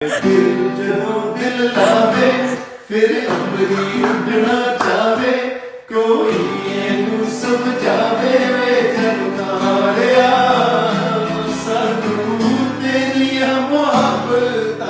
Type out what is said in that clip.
ਦਿਲ ਜਦੋਂ ਦਿਲ ਲਾਵੇ ਫਿਰ ਅੰਬਰੀ ਉੱਡਣਾ ਚਾਵੇ ਕੋਈ ਇਹਨੂੰ ਸਮਝਾਵੇ ਵੇ ਜਨਤਾਰਿਆ ਸਾਨੂੰ ਤੇਰੀਆਂ ਮੁਹੱਬਤਾਂ